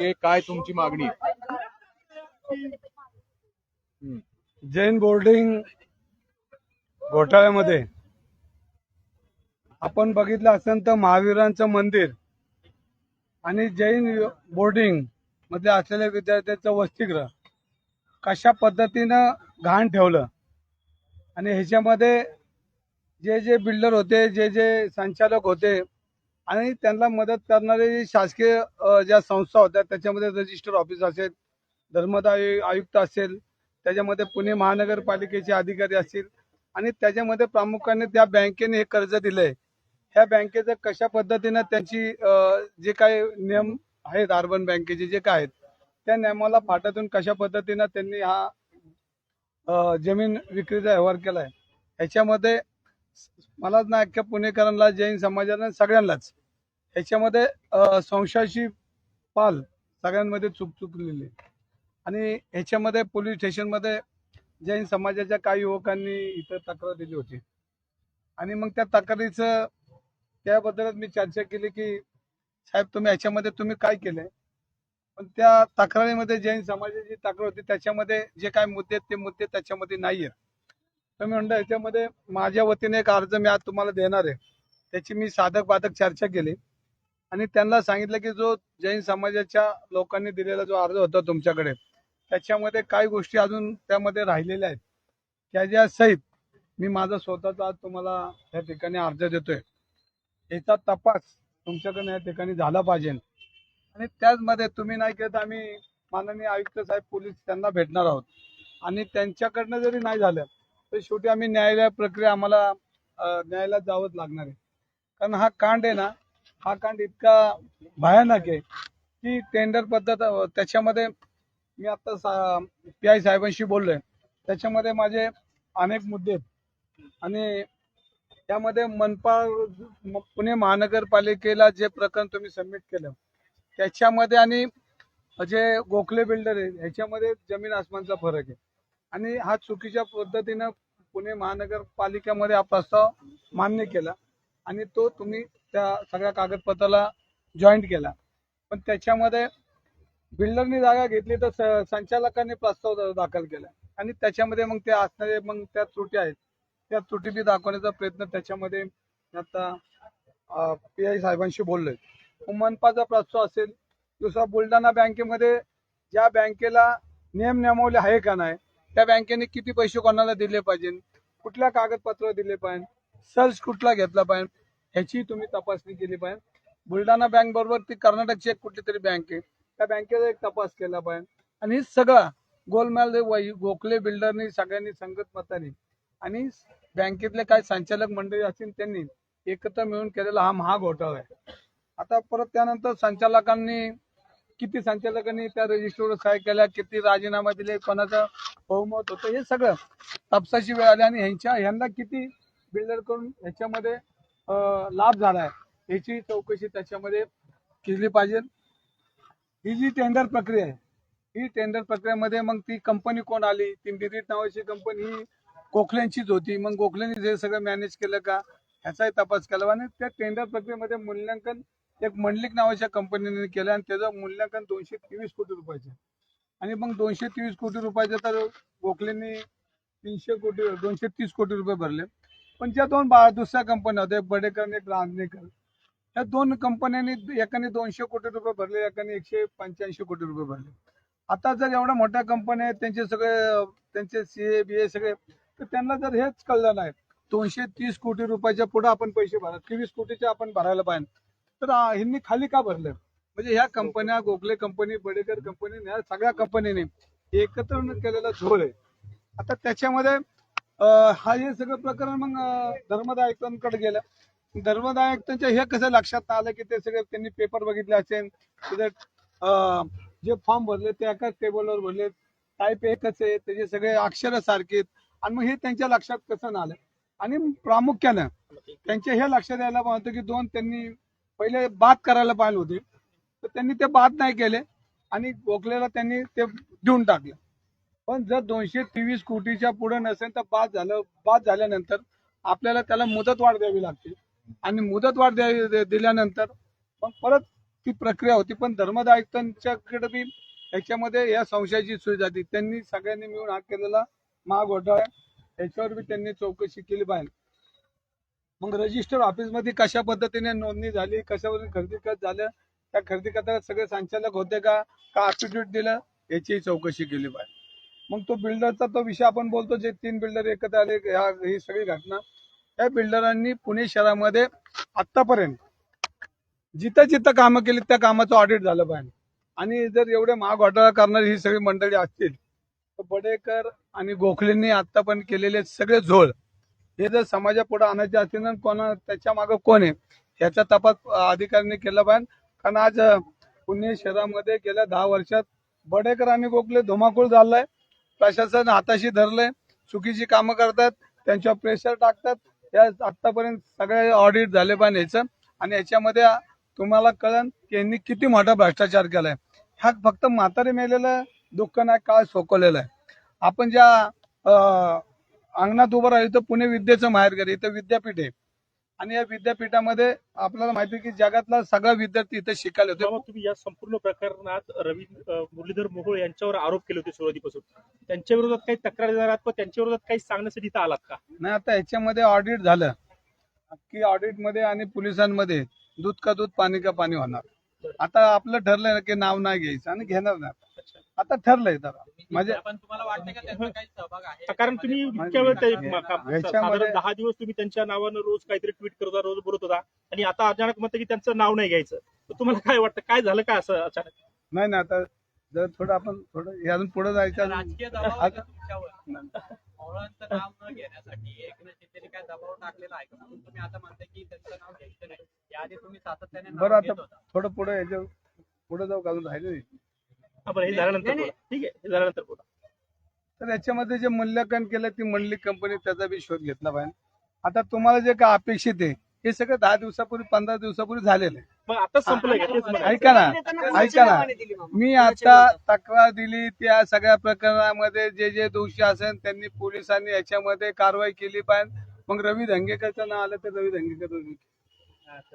हे काय तुमची मागणी? जैन बोर्डिंग घोटाळ्यामध्ये आपण बघितलं असेल तर महावीरांचं मंदिर आणि जैन बोर्डिंगमध्ये असलेल्या विद्यार्थ्यांचं वसतिगृह कशा पद्धतीनं घाण ठेवलं? आणि ह्याच्यामध्ये जे जे बिल्डर होते जे जे संचालक होते आणि त्यांना मदत करणारे जे शासकीय ज्या संस्था होत्या त्याच्यामध्ये रजिस्टर ऑफिस असेल धर्मदाय आयुक्त असेल त्याच्यामध्ये पुणे महानगरपालिकेचे अधिकारी असतील आणि त्याच्यामध्ये प्रामुख्याने त्या बँकेने हे कर्ज दिलंय. ह्या बँकेचं कशा पद्धतीनं त्यांची जे काही नियम आहेत अर्बन बँकेचे जे काय आहेत त्या नियमाला फाटातून कशा पद्धतीनं त्यांनी हा जमीन विक्रीचा व्यवहार केलाय ह्याच्यामध्ये मलाच ना अख्ख्या पुणेकरांना जैन समाजाला सगळ्यांनाच ह्याच्यामध्ये संशयाची पाल सगळ्यांमध्ये चूक चुकलेली. आणि ह्याच्यामध्ये पोलीस स्टेशनमध्ये जैन समाजाच्या काही युवकांनी इथं तक्रार दिली होती. आणि मग त्या तक्रारीचं त्याबद्दलच मी चर्चा केली की साहेब तुम्ही ह्याच्यामध्ये तुम्ही काय केलंय? पण त्या तक्रारीमध्ये जैन समाजाची तक्रार होती त्याच्यामध्ये जे काय मुद्दे आहेत ते मुद्दे त्याच्यामध्ये नाही आहेत तर मी म्हणलं याच्यामध्ये माझ्या वतीने एक अर्ज मी आज तुम्हाला देणार आहे. त्याची मी साधक बाधक चर्चा केली. आणि त्यांना सांगितलं की जो जैन समाजाच्या लोकांनी दिलेला जो अर्ज होता तुमच्याकडे त्याच्यामध्ये काही गोष्टी अजून त्यामध्ये राहिलेल्या आहेत. त्याच्या सहित मी माझा स्वतःचा आज तुम्हाला या ठिकाणी अर्ज देतोय. याचा तपास तुमच्याकडनं या ठिकाणी झाला पाहिजे. आणि त्याचमध्ये तुम्ही नाही केलं तर आम्ही माननीय आयुक्त साहेब पोलीस त्यांना भेटणार आहोत. आणि त्यांच्याकडनं जरी नाही झालं तर शेवटी आम्ही न्यायालय प्रक्रिया आम्हाला न्यायालयात जावंच लागणार आहे. कारण हा कांड आहे ना हा कांड इतका भयानक आहे की टेंडर पद्धत त्याच्यामध्ये मी आता पी आय साहेबांशी बोललोय. त्याच्यामध्ये माझे अनेक मुद्दे आणि त्यामध्ये मनपा पुणे महानगरपालिकेला जे प्रकरण तुम्ही सबमिट केलं त्याच्यामध्ये आणि जे गोखले बिल्डर आहे ह्याच्यामध्ये जमीन आसमानचा फरक आहे. आणि हा चुकीच्या पद्धतीनं पुणे महानगरपालिकेमध्ये हा प्रस्ताव मान्य केला. आणि तो तुम्ही त्या सगळ्या कागदपत्राला जॉईंट केला. पण त्याच्यामध्ये बिल्डरनी जागा घेतली तर संचालकांनी प्रस्ताव दाखल केला. आणि त्याच्यामध्ये मग ते असणारे मग त्या त्रुटी आहेत. त्या त्रुटी बी दाखवण्याचा प्रयत्न त्याच्यामध्ये आता पी आय साहेबांशी बोललोय. मनपाचा प्रस्ताव असेल दुसरा बुलढाणा बँकेमध्ये ज्या बँकेला नियम नेमवले आहे का नाही त्या बँकेने किती पैसे कोणाला दिले पाहिजे कुठल्या कागदपत्र दिले पाहिजे सर्च कुठला घेतला पाहिजे? ह्याची तुम्ही तपासणी केली पाहिजे. बुलढाणा बँक बरोबर ती कर्नाटकची एक कुठली तरी बँक आहे. त्या बँकेचा एक तपास केला पाहिजे. आणि हे सगळं गोलमाल गोखले बिल्डरनी सगळ्यांनी संगत मताने आणि बँकेतले काही संचालक मंडळी असतील त्यांनी एकत्र मिळून केलेला हा महाघोटाळा आहे. आता परत त्यानंतर संचालकांनी किती संचालकांनी त्या रजिस्टरवर सहाय केल्या किती राजीनामा दिले कोणाचं बहुमत होतं हे सगळं तपसाची वेळ आली आणि ह्यांच्या ह्यांना किती बिल्डर करून ह्याच्यामध्ये लाभ झाला आहे याची चौकशी त्याच्यामध्ये केली पाहिजे. ही जी टेंडर प्रक्रिया आहे ही टेंडर प्रक्रियेमध्ये मग ती कंपनी कोण आली? ती मिरिट नावाची कंपनी ही गोखल्यांचीच होती. मग गोखल्यांनी जे सगळं मॅनेज केलं का? ह्याचाही तपास केला. आणि त्या टेंडर प्रक्रियेमध्ये मूल्यांकन एक मंडलिक नावाच्या कंपनीने केलं आणि त्याचं मूल्यांकन दोनशे तेवीस कोटी रुपयाचे. आणि मग दोनशे तेवीस कोटी रुपयाचे तर गोखलेंनी तीनशे कोटी दोनशे तीस कोटी रुपये भरले. पण ज्या दोन बा दुसऱ्या कंपन्या होत्या बडेकर आणि एक रांजणेकर या दोन कंपन्यांनी एकाने दोनशे कोटी रुपये भरले एकाने एकशे पंच्याऐंशी कोटी रुपये भरले. आता जर एवढ्या मोठ्या कंपन्या आहेत त्यांचे सगळे त्यांचे सी ए बी ए सगळे तर त्यांना जर हेच कळलं नाही दोनशे तीस कोटी रुपयाच्या पुढे आपण पैसे भरा तेवीस कोटीचे आपण भरायला पाहिजे. तर ह्यांनी खाली का भरलं? म्हणजे ह्या कंपन्या गोखले कंपनी बडेकर कंपनी ह्या सगळ्या कंपनीने एकत्र केलेला झोल आहे. आता त्याच्यामध्ये हा हे सगळं प्रकरण मग धर्मदायकांकडे गेलं. धर्मदायक त्यांच्या हे कसं लक्षात आलं की ते सगळे त्यांनी पेपर बघितले असेल तिथे जे फॉर्म भरले ते एकाच टेबलवर भरले टाईप एकच आहे त्याचे सगळे अक्षर सारखे आहेत. आणि मग हे त्यांच्या लक्षात कसं आलं? आणि प्रामुख्यानं त्यांच्या हे लक्षात यायला पाहिजे की दोन त्यांनी पहिले बाद करायला पाहिजे होते. तर त्यांनी ते बाद नाही केले आणि गोखलेला त्यांनी ते देऊन टाकलं. पण जर दोनशे तेवीस कोटीच्या पुढे नसेल तर बाद झालं बाद झाल्यानंतर आपल्याला त्याला मुदतवाढ द्यावी लागते. आणि मुदतवाढ द्यावी दिल्यानंतर मग परत ती प्रक्रिया होती. पण धर्मदा आयुक्तांच्याकडे बी याच्यामध्ये या संशयाची सोय जाते त्यांनी सगळ्यांनी मिळून हा केलेला महाघोटाळा आहे. याच्यावर बी त्यांनी चौकशी केली पाहिजे. मग रजिस्टर ऑफिसमध्ये कशा पद्धतीने नोंदणी झाली कशावरून खरेदी खत झालं त्या खरेदी खताला सगळे संचालक होते का? का अफिडेविट दिलं? याचीही चौकशी केली पाहिजे. मग तो बिल्डरचा तो विषय आपण बोलतो जे तीन बिल्डर एकत्र आले ह्या ही सगळी घटना. त्या बिल्डरांनी पुणे शहरामध्ये आतापर्यंत जिथं जिथं कामं केली त्या कामाचं ऑडिट झालं पाहिजे. आणि जर एवढे महाघोटाळा करणारी ही सगळी मंडळी असतील तर बडेकर आणि गोखलेंनी पण केलेले सगळे झोळ. हे जर समाजापुढे आणायचे असतील ना कोणा त्याच्यामागे कोण आहे? याचा तपास अधिकाऱ्यांनी केला पाहिजे. कारण आज पुणे शहरामध्ये गेल्या दहा वर्षात बडेकर आणि गोखले धुमाकूळ झालाय. प्रशासन हाताशी धरलंय चुकीची कामं करतात त्यांच्यावर प्रेशर टाकतात. या आतापर्यंत सगळे ऑडिट झाले पण याचं. आणि याच्यामध्ये तुम्हाला कळन की यांनी किती मोठा भ्रष्टाचार केलाय. हा फक्त म्हातारे मेलेलं दुःख नाही काळ सोकवलेलं आहे. आपण ज्या अंगणात उभं राहिलो तर पुणे विद्येचं माहेरघर इथं विद्यापीठ आहे. आणि या विद्यापीठामध्ये आपल्याला माहिती आहे की जगातला सगळा विद्यार्थी इथं शिकायला होते तुम्ही या संपूर्ण प्रकरणात रवी मुरलीधर मोहोळ यांच्यावर आरोप केले होते सुरुवातीपासून. त्यांच्या विरोधात काही तक्रार व त्यांच्या विरोधात काही सांगण्यासाठी इथं आलात का? नाही आता याच्यामध्ये ऑडिट झालं. की ऑडिटमध्ये आणि पोलिसांमध्ये दूध का दूध पाणी का पाणी होणार? आता आपलं ठरलंय ना की नाव नाही घ्यायचं आणि घेणार नाही आता ठरलंय तर म्हणजे पण तुम्हाला वाटतं का त्यांचा काही सहभाग आहे? कारण तुम्ही इतक्या वेळ ते- म- का- ह्याच्यामध्ये- साधारण दहा दिवस तुम्ही त्यांच्या नावानं रोज काहीतरी ट्विट करत होता रोज बोलत होता. आणि आता अचानक म्हणतं की त्यांचं नाव नाही घ्यायचं. तर तुम्हाला काय वाटतं? काय झालं काय असं अचानक? नाही ना आता जर थोडं आपण थोडं हे अजून पुढे जायचं अजून- राजकीय दबाव आहे का तुमच्यावर? पवारांचं नाव न घेण्यासाठी एकनाथ शिंदेने काय दबाव टाकलेला आहे का? म्हणून तुम्ही आता म्हणताय की त्यांचं नाव घ्यायचं नाही. याआधी तुम्ही सातत्याने नाव बरं घेत आता होता. थोडं पुढे याच्यापुढे जाऊ घालून राहिले हा, बरं हे झाल्यानंतर बोला. ठीक आहे हे झाल्यानंतर बोला. तर याच्यामध्ये जे मूल्यांकन केलं ती मंडली कंपनी त्याचा बी शोध घेतला पाहिजे आता तुम्हाला जे काय अपेक्षित आहे हे सगळं दहा दिवसापूर्वी पंधरा दिवसापूर्वी झालेलं आहे. मग आता. ऐका ना ऐका ना. मी आता तक्रार दिली त्या सगळ्या प्रकरणामध्ये जे जे दोषी असेल त्यांनी पोलिसांनी याच्यामध्ये कारवाई केली पाहिजे. मग रवी धंगेकरचं नाव आलं तर रवी धंगेकर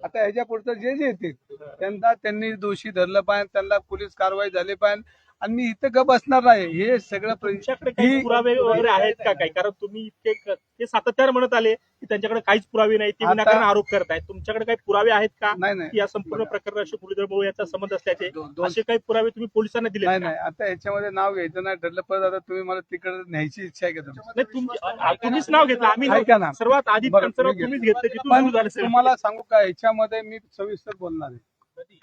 आता ह्याच्या पुढचं जे जे येतील त्यांना त्यांनी दोषी धरलं पाहिजे त्यांना पोलीस कारवाई झाली पाहिजे. आणि मी इथं ग बसणार नाही. हे सगळं तुमच्याकडे काही पुरावे वगैरे आहेत का काही? कारण तुम्ही इतके ते सातत्याने म्हणत आले की त्यांच्याकडे काहीच पुरावे नाही. ते विनाकारण आरोप करतायत. तुमच्याकडे काही पुरावे आहेत का? नाही नाही. या संपूर्ण प्रकरणाशी मुरलीधर भाऊ यांचा संबंध असल्याचे? असे काही पुरावे तुम्ही पोलिसांना दिले नाही नाही. आता याच्यामध्ये नाव घ्यायचं नाही. ठरलं परत आता तुम्ही मला तिकडे न्यायची इच्छा आहे का तुम्हीच नाव घेतलं. आम्ही सर्वात आधी तुम्हीच घेतलं. तुम्हाला सांगू का याच्यामध्ये मी सविस्तर बोलणार आहे.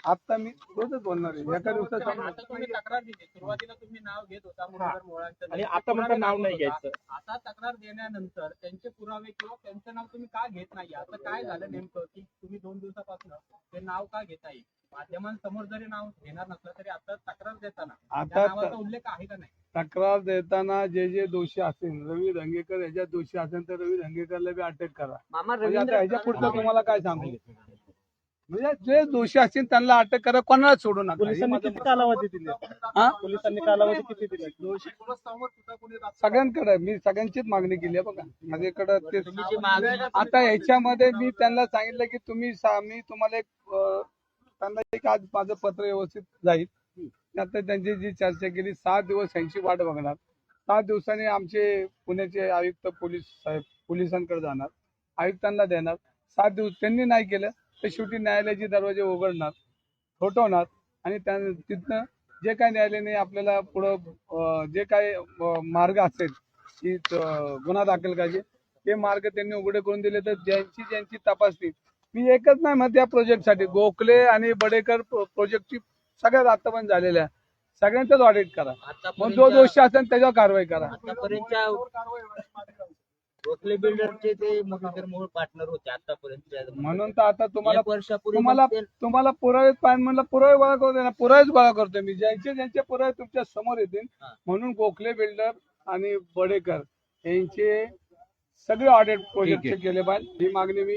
आता मी रोजच बोलणार आहे. एका दिवसात सांगणार. आता तुम्ही तक्रार दिली. सुरुवातीला तुम्ही नाव घेत होता मुरलीधर मोहोळांचं आणि नाव. आता म्हणता नाव नाही घेत होता. घ्यायचं. आता तक्रार देण्यानंतर त्यांचे पुरावे किंवा त्यांचं नाव तुम्ही का घेत नाही? आता काय झालं नेमकं की तुम्ही दोन दिवसापासून ते नाव का घेताय माध्यमांसमोर जरी नाव घेणार नसलं तरी आता तक्रार देताना त्या आता नावाचा उल्लेख आहे का नाही? तक्रार देताना जे जे दोषी असतील रवी धंगेकर याच्यात दोषी असेल तर रवी धंगेकरला बी अटक करा. मामा म्हणजे आता रवींद्र ह्याच्या पुढचं तुम्हाला काय सांगू? म्हणजे जे दोषी असतील त्यांना अटक करा कोणाला सोडू नका. हे पोलिसांनी किती. कालावधी दिली? हा? पोलिसांनी कालावधी किती दिली? सगळ्यांकडे मी सगळ्यांचीच मागणी केली आहे बघा. माझ्याकडे ते तुम्ही जी मागणी आता याच्यामध्ये मी त्यांना सांगितलं की तुम्ही सा- मी तुम्हाला एक अं, त्यांना एक आज माझं पत्र व्यवस्थित जाईल. आता त्यांची जी चर्चा केली सात दिवस यांची वाट बघणार. सात दिवसांनी आमचे पुण्याचे आयुक्त पोलीस साहेब पोलिसांकडे जाणार. आयुक्तांना देणार. सात दिवस त्यांनी नाही केलं. तर शेवटी न्यायालयाचे दरवाजे उघडणार ठोठवणार आणि त्या तिथनं जे काय न्यायालयाने आपल्याला पुढं जे काय मार्ग असेल की गुन्हा दाखल करायचे ते मार्ग त्यांनी उघडे करून दिले तर ज्यांची ज्यांची तपासणी मी एकच नाही म्हणत या प्रोजेक्टसाठी. गोखले आणि बडेकर प्रो- प्रोजेक्टची सगळ्यात आतापर्यंत झालेल्या सगळ्यांचंच ऑडिट करा. मग जो दोषी असेल त्याच्यावर कारवाई करा. गोखले बिल्डरचे ते मुरलीधर मोहोळ पार्टनर होते आतापर्यंत म्हणून तर आता तुम्हाला वर्षापूर्वी तुम्हाला तुम्हाला पुरावे पाहिजे म्हणलं पुरावे गोळा करतो ना. पुरावेच गोळा करतोय मी. ज्यांचे ज्यांचे पुरावे तुमच्यासमोर येतील. म्हणून गोखले बिल्डर आणि बडेकर यांचे सगळे ऑडिट प्रोजेक्टचे केले पाहिजे. ही मागणी मी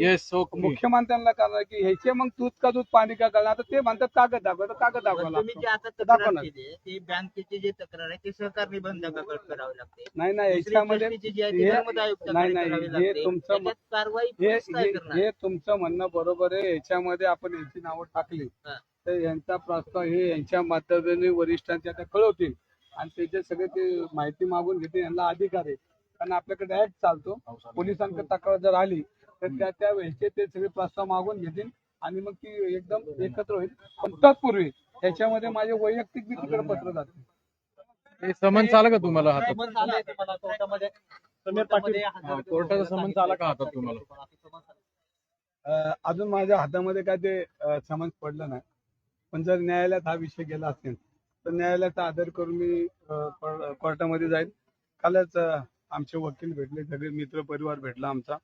मुख्यमंत्र्यांना करणार की ह्याचे मग दूध का दूध पाणी का करणार? आता ते म्हणतात कागद दाखवा तर कागद दाखवा पण तुम्ही जे लागतो आता दाखवा तक्रार ना. केली आहे, ती बँकेची जी तक्रार आहे ती सहकार निबंधकाकडे करावी लागते. नाही याच्यामध्ये हे- नाही, नाही, हे. तुमचं हे तुमचं म्हणणं बरोबर आहे. याच्यामध्ये आपण यांची नावं टाकली. तर यांचा प्रस्ताव हे यांच्या माध्यमाने वरिष्ठांच्या कळवतील. आणि त्याचे सगळे ते माहिती मागून घेतील यांना अधिकार आहे. कारण आपल्याकडे ऍक्ट चालतो. पोलिसांकडे तक्रार जर आली तर त्या त्या वेळेचे ते सगळे प्रस्ताव मागून घेतील आणि मग ती एकदम एकत्र होईल. पण तत्पूर्वी त्याच्यामध्ये माझे वैयक्तिक बी तिकडे पत्र जाते हे समन्स आलं का तुम्हाला हातात? समन्स आलंय तुम्हाला कोर्टामध्ये समीर पाटील. हा, कोर्टाचा समन्स आला का हातात तुम्हाला? अं, अजून माझ्या हातामध्ये काय ते अं, समज पडलं नाही. पण जर न्यायालयात हा विषय गेला असेल तर न्यायालयाचा आदर करून मी अं, कोर्टामध्ये जाईल. कालच अं, आमचे वकील भेटले सगळे मित्र परिवार भेटला आमचा.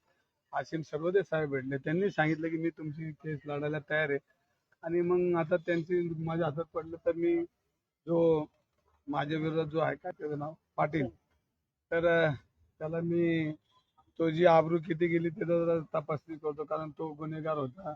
आशिम सर्वदे साहेब भेटले. त्यांनी सांगितलं की मी तुमची केस लढायला तयार आहे. आणि मग आता त्यांची माझ्या हातात पडलं तर मी जो माझ्या विरोधात जो आहे का त्याचं नाव? पाटील. तर त्याला मी तो जी आबरू किती गेली त्याचा जरा तपासणी करतो. कारण तो गुन्हेगार होता.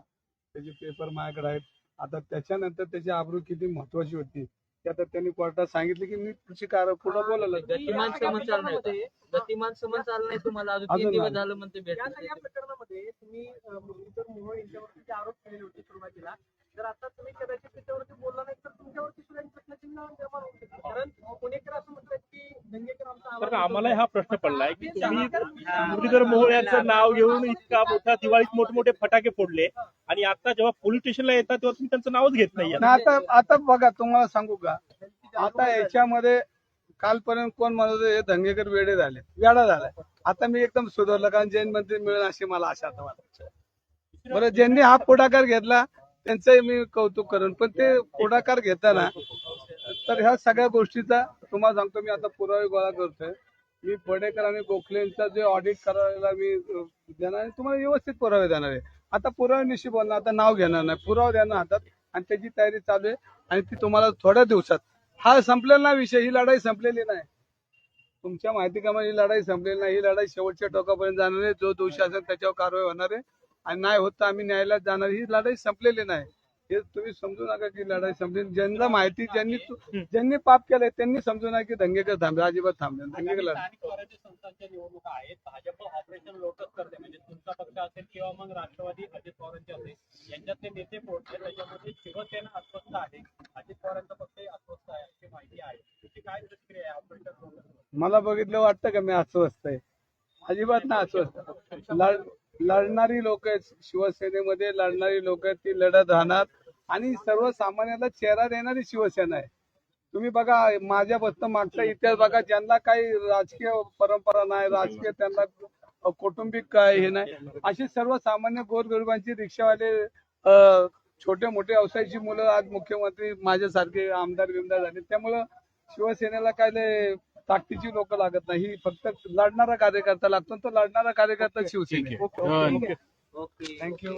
त्याचे पेपर माझ्याकडे आहेत. आता त्याच्यानंतर त्याची आबरू किती महत्वाची होती? ते आता त्यांनी कोर्टात सांगितलं की मी पुढची कार पुढे बोलायला गतिमान समज चालू नाही गतिमान समज चालू नाही तुम्हाला अजून तीन अजून दिवस नाही. झालं म्हणते भेट या या प्रकरणामध्ये तुम्ही अं, मुरलीधर मोहोळ यांच्यावरती जे आरोप केले होते सुरुवातीला जर आता तुम्ही कदाचित त्याच्यावरती बोलला नाही तर तुमच्यावरती सुद्धा प्रश्नचिन्ह निर्माण होऊ शकते. कारण पुणेकर असं म्हणतात की आमचा आम्हाला हा प्रश्न पडलाय की तुम्ही मुरलीधर मोहोळ यांचं नाव घेऊन इतका मोठा दिवाळीत मोठमोठे फटाके फोडले आणि आता जेव्हा पोलीस स्टेशनला येतात तेव्हा तुम्ही त्यांचं नावच घेत नाही ना आता आता बघा तुम्हाला सांगू का? आता याच्यामध्ये कालपर्यंत कोण म्हणत होते, हे दंगेकर वेडे झाले वेडा झालाय. आता मी एकदम सुधारलं कारण जैन मंत्री मिळेल अशी मला आशा आता वाटते. बरं ज्यांनी हा पुढाकार घेतला त्यांचंही मी कौतुक करेन. पण ते पुढाकार घेताना तर ह्या सगळ्या गोष्टीचा तुम्हाला सांगतो मी आता पुरावे गोळा करतोय. मी पडेकर आणि गोखलेंचा जे ऑडिट करायला मी देणार आहे तुम्हाला व्यवस्थित पुरावे देणार आहे. आता पुराव्यानिशी बोलणार आता नाव घेणार नाही. पुरावा देणार हातात आणि त्याची तयारी चालू आहे आणि ती तुम्हाला थोड्या दिवसात. हा संपलेला विषय ही लढाई संपलेली नाही. तुमच्या माहिती कामा ही लढाई संपलेली नाही. ही लढाई शेवटच्या टोकापर्यंत जाणार आहे. जो दोषी असेल त्याच्यावर कारवाई होणार आहे. आणि नाही होत आम्ही न्यायालयात जाणार. ही लढाई संपलेली नाही. हे तुम्ही समजू नका की लढाई संपली. ज्यांना माहिती ज्यांनी ज्यांनी पाप केलंय त्यांनी समजू नका की दंगेकर थांबले अजिबात थांबले दंगेकर लढ- स्थानिक स्वराज्य संस्थांच्या निवडणुका आहेत. भाजप ऑपरेशन लोटस करते. म्हणजे तुमचा पक्ष असेल किंवा मग राष्ट्रवादी अजित पवारांचे असेल यांच्यातले नेते पोहोचले त्याच्यामध्ये शिवसेना अस्वस्थ आहे. अजित पवारांचा पक्ष अस्वस्थ आहे अशी माहिती आहे. तुमची काय प्रतिक्रिया आहे ऑपरेशन लोटस मला बघितलं वाटतं का मी अस्वस्थ आहे? अजिबात ना अस्वस्थ. लढ लढणारी लोक आहेत. शिवसेनेमध्ये लढणारी लोक आहेत ती लढत राहणार. आणि सर्वसामान्याला चेहरा देणारी शिवसेना आहे. तुम्ही बघा माझ्या बसतं मागचा इतिहास बघा ज्यांना काही राजकीय परंपरा नाही राजकीय त्यांना कौटुंबिक काय हे नाही. असे सर्वसामान्य गोरगरिबांची रिक्षावाले छोटे मोठे व्यवसायाची मुलं आज मुख्यमंत्री माझ्यासारखे आमदार बिमदार झाले. त्यामुळं शिवसेनेला काय ताकदीची लोक लागत नाही. ही फक्त लढणारा कार्यकर्ता लागतो तो लढणारा कार्यकर्ता शिवसेना हा, ओके. थँक्यू